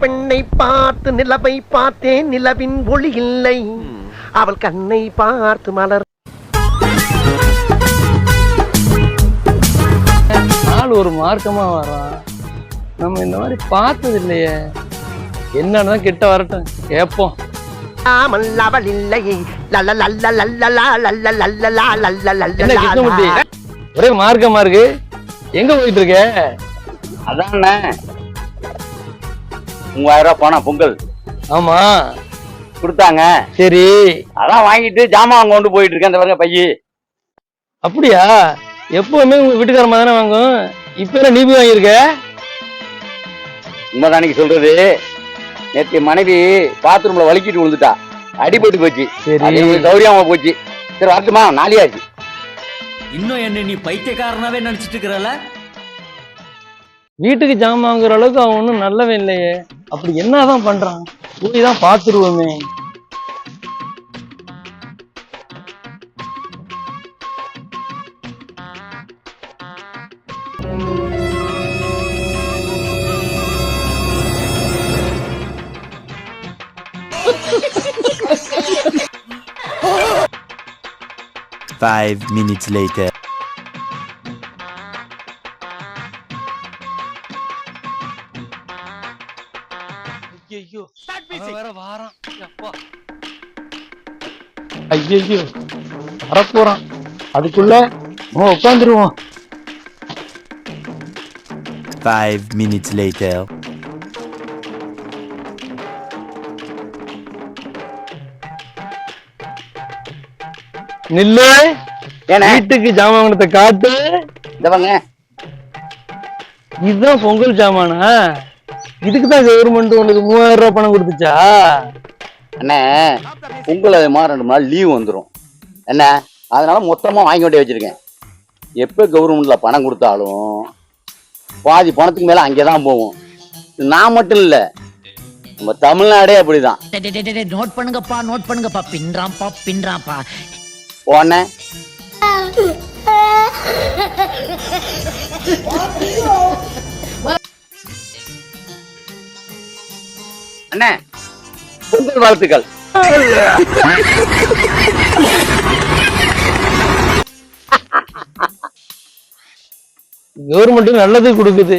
பெண்ணை பார்த்து நிலவை பார்த்தேன் நிலவின் ஒளி இல்லை அவள் கண்ணை பார்த்து மலர் ஆள் ஒரு மார்க்கமா வரான் நம்ம இந்த மாதிரி பார்த்தது இல்லையே என்னன்னு கிட்ட வரட்டும் கேட்போம் அவள் இல்லை ஒரே மார்க்கமா இருக்கு எங்க போயிட்டு இருக்க அதானே மூவாயிரம் ரூபாய் போனா பொங்கல். ஆமா. கொடுத்தாங்க. சரி. அதான் வாங்கிட்டு ஜாமான் வாங்க கொண்டு போயிட்டு இருக்கேன் இந்த பாருங்க பையி. அப்படியா? எப்பவுமே உங்க வீட்டுக்காரமா தானே வாங்கும்? இப்ப என்ன நீ போய் வாங்கியிருக்க? உண்மைதானிக்கு சொல்றது. நேற்று மனைவி பாத்ரூம்ல வலிக்கிட்டு விழுந்துட்டா. அடிபட்டு போச்சு. சரி. சௌரியமா போச்சு. சரி வரட்டுமா? நாளையாச்சு. இன்னும் என்ன நீ பைத்தியக்காரனாவே நினைச்சிட்டு இருக்கிறல வீட்டுக்கு ஜாமான் வாங்குற அளவுக்கு அவன் ஒன்றும் நல்லவன் இல்லையே. அப்படி என்னதான் பண்றான்? போய் தான் பார்த்துருவோமே. Five minutes later. ஐயோ வேற வாரான். அப்பா. ஐயோ வரப்போறான். அதுக்குள்ள நம்ம உட்காந்துருவோம் Five minutes later. நில்லு. வீட்டுக்கு ஜாமான் வாங்கினத காட்டு. இந்த வாங்க இதுதான் பொங்கல் ஜாமானா? இதுக்கு தான் கவர்மெண்ட் உனக்கு மூவாயிரம் ரூபாய் பணம் கொடுத்துச்சா? அண்ணே பொங்கல் அது மாதிரி ரெண்டு நாள் லீவ் வந்துடும் என்ன? அதனால மொத்தமா வாங்கி கொண்டே வச்சிருக்கேன். எப்போ கவர்மெண்ட்ல பணம் கொடுத்தாலும் பாதி பணத்துக்கு மேல அங்கே தான் போகும் இது நான் மட்டும் இல்லை நம்ம தமிழ்நாடே அப்படிதான். நோட் பண்ணுங்கப்பா நோட் பண்ணுங்கப்பா. பின்றாம்பா பின்றாம்பா போனே அண்ணே. பொங்கல் வாழ்த்துக்கள். கவர்மெண்ட் நல்லது கொடுக்குது.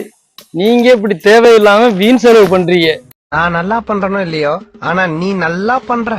நீங்க இப்படி தேவையில்லாம வீண் செலவு பண்றீங்க. நான் நல்லா பண்றனோ இல்லையோ? ஆனா நீ நல்லா பண்ற.